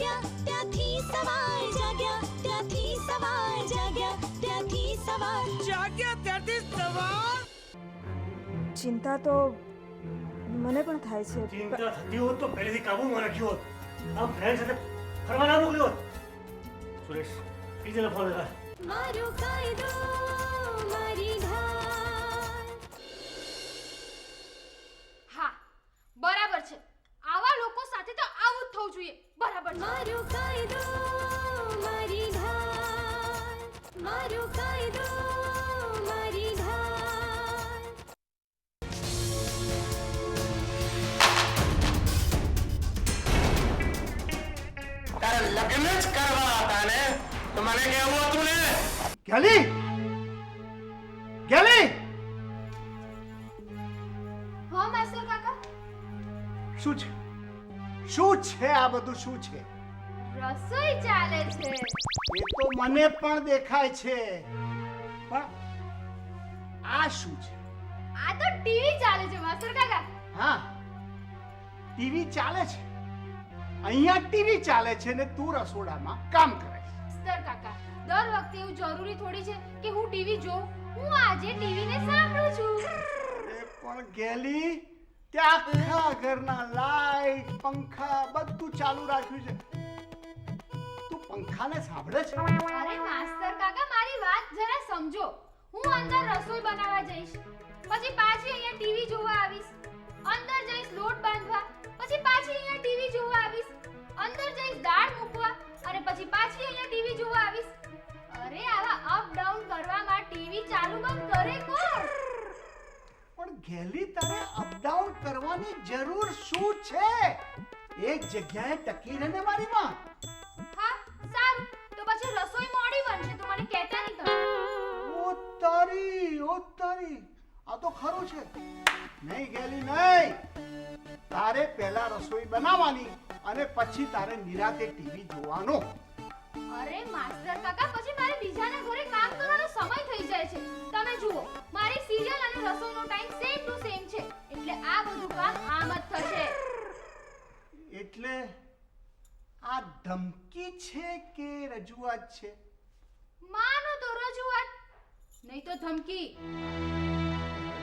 ત્યાં ત્યાંથી સવાય જાગ્યા ત્યાંથી સવાય જાગ્યા ત્યાંથી સવાય જાગ્યા ત્યારથી સવાર ચિંતા તો મને પણ થાય છે ચિંતા થતી હોત તો પહેલેથી કાબુમાં રાખ્યો હોત આ ફ્રેન્ડ સાથે ફરવા ના મોકલ્યો હોત સુરેશ બીજાને ફોન લગા મારો કાયદો મારી ઢાલ બરાબર છે મારો કાયદો મારી ઢાલ મારો કાયદો મારી ઢાલ તારે લગ્ન જ કરવા હતા ને? તો મને કેવું હતું ને? ગેલી? ગેલી? હા માસ્ટર કાકા. શું છે? શું છે આ બધું? શું છે? રસોઈ ચાલે છે. એ તો મને પણ દેખાય છે. પણ આ શું છે? આ તો ટીવી ચાલે છે માસ્ટર કાકા. હા. ટીવી ચાલે છે? અહીંયા ટીવી ચાલે છે ને તું રસોડામાં કામ કરે માસ્ટર કાકા દર વખતે એવું જરૂરી થોડી છે કે હું ટીવી જોઉં? હું આજે ટીવીને સાંભળું છું. પણ ગેલી ત્યાં ઘરના લાઈટ, પંખા, બધું ચાલુ રાખ્યું છે. તું પંખાને સાંભળે છે? અરે માસ્ટર કાકા, મારી વાત જરા સમજો. હું અંદર રસોઈ બનાવવા જઈશ. પછી પાછી અહીંયા ટીવી જોવા આવીશ. અંદર જઈશ લોટ બાંધવા. પછી પાછી અહીંયા ટીવી જગ્યાએ ટકી રહે ને મારી માં? હા સારું. તો પછી રસોઈ મોડી બનશે તો મને કહેતા નહીં તમે ઓ તારી ઓ તારી આ તો ખરું છે. નહીં ગેલી નહીં. તારે પહેલા રસોઈ બનાવવાની અને પછી તારે નિરાતે ટીવી જોવાનો. અરે માસ્ટર કાકા પછી મારે બીજાના ઘરે કામ કરવાનો સમય થઈ જાય છે. તમે જુઓ મારી સિરિયલ અને રસોઈનો ટાઈમ સેમ ટુ સેમ છે. એટલે આ બધું કામ આમ જ થશે. એટલે આ ધમકી છે કે રજૂઆત છે? માનો તો રજૂઆત નહીં તો ધમકી.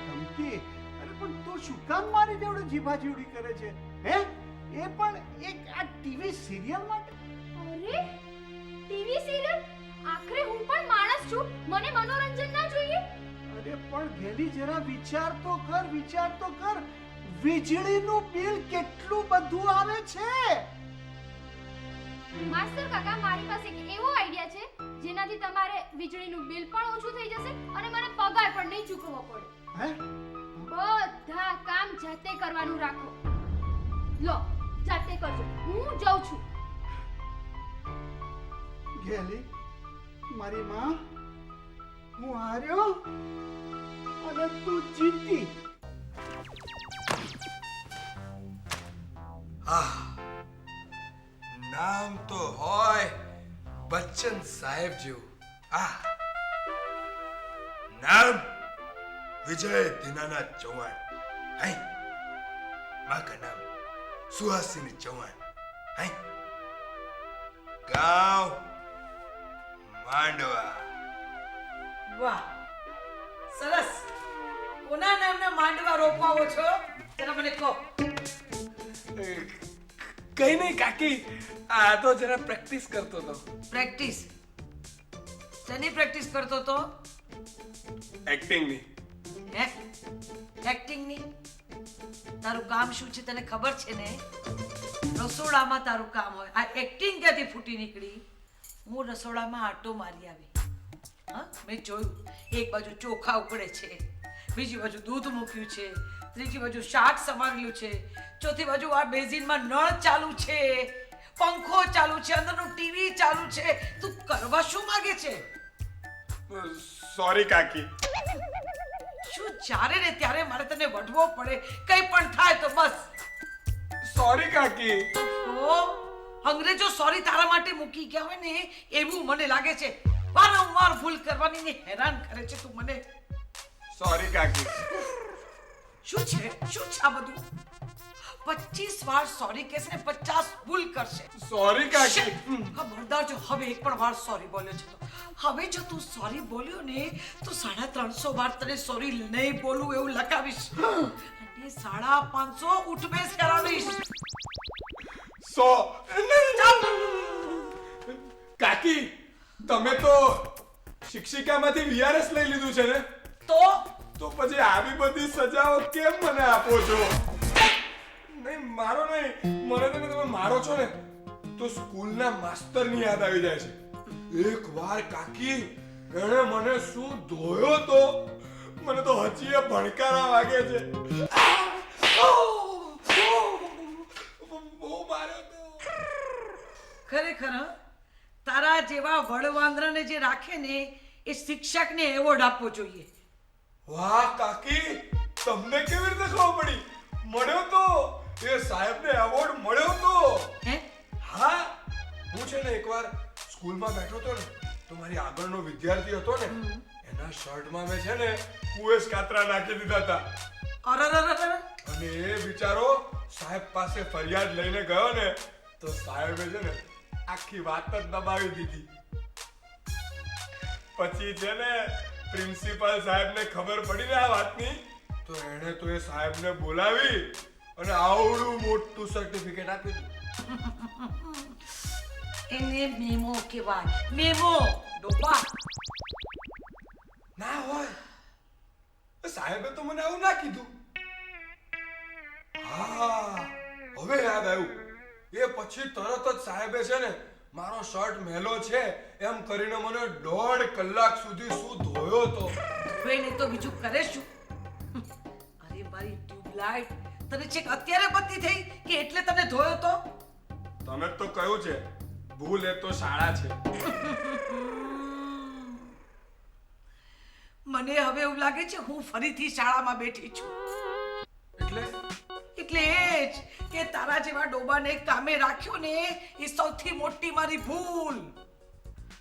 ધમકી? અરે પણ તું શું કામ મારી જોડે જીભાજીવડી કરે છે? હે? એ પણ એક આ ટીવી સિરિયલ માટે? અરે ટીવી સિરિયલ? આખરે હું પણ માણસ છું મને મનોરંજન ના જોઈએ. અરે પણ ઘેલી જરા વિચાર તો કર વિચાર તો કર. વીજળીનું બિલ કેટલું બધું આવે છે. માસ્ટર કાકા મારી પાસે એક એવો આઈડિયા છે જેનાથી તમારે વીજળીનું બિલ પણ ઓછું થઈ જશે અને મને પગાર પણ નહીં ચૂકવવો પડે. હે? બધા કામ જાતે કરવાનું રાખો. લો જાતે કરજો. હું જાઉં છું. ગેલી મારી માં હું હાર્યો અને તું જીતી. આહ, નામ તો હોય બચ્ચન સાહેબ જેવું. આહ, નામ વિજય દિનાનાથ ચૌહાણ. હૈ, માકા નામ સુહાસિની ચૌહાણ. હૈ, ગાવ માંડવા. વાહ, સરસ. કોના નામના માંડવા રોપવાઓ છો? જરા મને કહો. કઈ નહીં કાકી આ તો જરા પ્રેક્ટિસ કરતો હતો. પ્રેક્ટિસ શેની પ્રેક્ટિસ કરતો તો એક્ટિંગની હે એક્ટિંગની તારું કામ શું છે તને ખબર છે ને? રસોડામાં તારું કામ હોય. આ એક્ટિંગ ક્યાંથી ફૂટી નીકળી? હું રસોડામાં આટો મારી આવી. હા મેં જોયું. એક બાજુ ચોખા ઉકળે છે. બીજી બાજુ દૂધ મૂક્યું છે. ત્રીજી બાજુ શાક સમારેલું છે. ચોથી બાજુ આ બેઝિનમાં નળ ચાલુ છે. પંખો ચાલુ છે અંદરનું ટીવી ચાલુ છે. તું કરવા શું માંગે છે? સોરી કાકી. શું જ્યારે ને ત્યારે મારે તને વઢવો પડે? કંઈ પણ થાય તો બસ. સોરી કાકી. ઓ અંગ્રેજો સોરી તારા માટે મૂકી ગયા હોય ને એવું મને લાગે છે. વારંવાર ભૂલ કરવાની ને હેરાન કરે છે તું મને. સોરી કાકી. શું છે? શું છે આ બધું? પચીસ વાર સોરી કહેશે ને પચાસ ભૂલ કરશે. સોરી કાકી. ખબરદાર જો. હવે એક પણ વાર સોરી બોલ્યો છે તો. હવે જો તું સોરી બોલ્યો ને તો સાડા ત્રણસો વાર તને સોરી નહીં બોલું એવું લખાવીશ. અને સાડા પાંચસો ઉઠબેસ કરાવીશ. સો કાકી તમે તો શિક્ષિકામાંથી વીઆરએસ લઈ લીધું છે ને? તો? તો પછી આવી બધી સજાઓ કેમ મને આપો છો? નહીં, મારો નહીં. મને તમે તમે મારો છો ને, તો સ્કૂલના માસ્તરની યાદ આવી જાય છે. એક વાર કાકી, એણે મને શું ધોયો તો? મને તો હજી એ ભણકારા વાગે છે. બહુ માર્યો ખરેખર? તારા જેવા વડવાંદરાને જે રાખે ને, એ શિક્ષકને એવોર્ડ આપવો જોઈએ. વાહ કાકી તમને કેવી રીતે ખબર પડી? મળ્યો તો? એ સાહેબને એવોર્ડ મળ્યો તો? હે? હા હું છે ને એકવાર સ્કૂલમાં બેઠો તો ને તો મારી આગળનો વિદ્યાર્થી હતો ને એના શર્ટમાં મેં છે ને કુએસ કાતરા નાખી દીધા હતા. અને એ બિચારો સાહેબ પાસે ફરિયાદ લઈને ગયો ને તો સાહેબે છે ને આખી વાત જ દબાવી દીધી. પછી છે ને પ્રિન્સિપાલ સાહેબને ખબર પડી ને આ વાતની? તો એણે તો એ સાહેબને બોલાવી અને આવડું મોટું સર્ટિફિકેટ આપી દીધું. એને મેમો કહેવાય. મેમો! ડોબા! ના હોય. સાહેબે તો મને આવું ના કીધું. હા હવે યાદ આવ્યું. એ પછી તરત જ સાહેબે છે ને મારો શર્ટ મેલો છે. એમ કરીને મને દોઢ કલાક સુધી શું ધોયો તો? હવે નહીં તો બીજું કરે શું? અરે મારી ટ્યુબલાઇટ તને છેક અત્યારે બત્તી થઈ કે એટલે તને ધોયો તો? તમે તો કહ્યું છે ભૂલ એ તો શાળા છે. મને હવે એવું લાગે છે હું ફરીથી શાળામાં બેઠી છું. એટલે? એટલે એ જ કે તારા જેવા ડોબાને કામે રાખ્યો ને એ સૌથી મોટી મારી ભૂલ.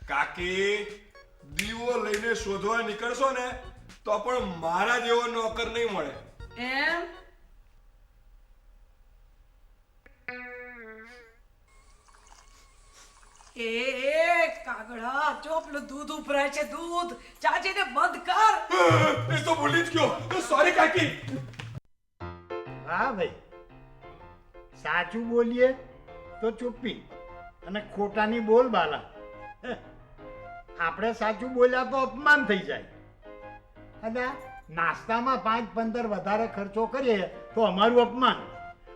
કાકી દીવો લઈને શોધવા નીકળશો ને તો પણ મારા જેવો નોકર નહીં મળે. એમ? એ એ કાગડા ચોપલો દૂધ ઉભરાય છે દૂધ. ચાચીને બંધ કર. એ તો ભૂલી જ ગયો. સોરી કાકી. હા ભાઈ. સાચું બોલીએ તો ચૂપી અને ખોટાની બોલ બાલા. આપણે સાચું બોલ્યા તો અપમાન થઈ જાય. અને નાસ્તામાં પાંચ પંદર વધારે ખર્ચો કરીએ તો અમારું અપમાન.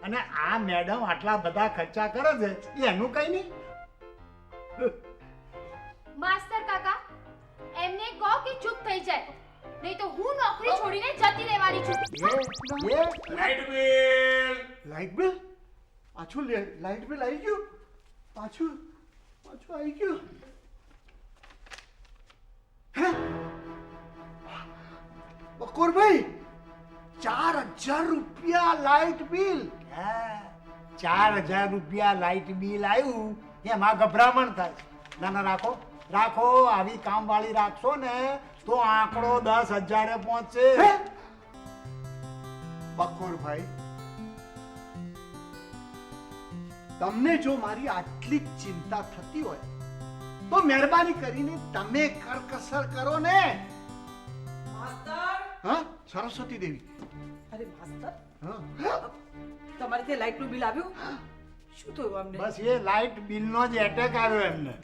અને આ મેડમ આટલા બધા ખર્ચા કરે છે એનું કઈ નહીં. માસ્તર કાકા એમને કહો કે ચૂપ થઈ જાય. નહીં તો હું નોકરી છોડીને જતી રહેવાની છું. Light bill. Light bill? પાછું લાઈટ બિલ આવી ગયું? પાછું પાછું આવી ગયું? હે? બકોરભાઈ ચાર હજાર રૂપિયા લાઈટ બિલ. હે ચાર હજાર રૂપિયા લાઈટ બિલ આવ્યું એમાં ગભરામણ થાય. ના ના રાખો. રાખો આવી કામવાળી રાખશો ને તો આંકડો દસ હજારે પહોંચશે. બકોરભાઈ તમને જો મારી આટલી ચિંતા થતી હોય તો મહેરબાની કરીને તમે કરકસર કરો ને. માસ્તર! હા? સરસ્વતી દેવી. અરે માસ્તર! હા. તમારે ત્યાં લાઈટનું બિલ આવ્યું? શું થયું અમને બસ એ લાઈટ બિલનો જ એટેક આવ્યો એમને.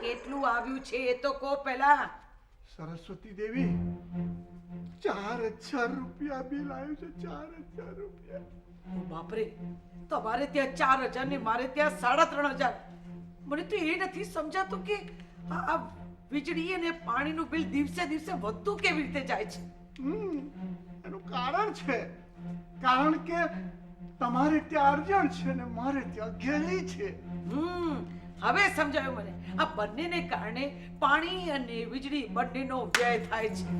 કેટલું આવ્યું છે એ તો કહો પહેલા. સરસ્વતી દેવી ચાર હજાર રૂપિયા બિલ આવ્યું છે ચાર હજાર રૂપિયા. બાપરે તમારે ત્યાં ચાર હજાર ને મારે ત્યાં સાડા ત્રણ હજાર. મને તો એ નથી સમજાતું કે આ વીજળી અને પાણીનું બિલ દિવસે દિવસે વધતું કેવી રીતે જાય છે? હમ, એનું કારણ છે. કારણ કે તમારે ત્યાં અર્જન્ટ છે ને મારે ત્યાં ગેલી છે. હમ હવે સમજાયું મને. આ બંનેને કારણે પાણી અને વીજળી બંનેનો વ્યય થાય છે.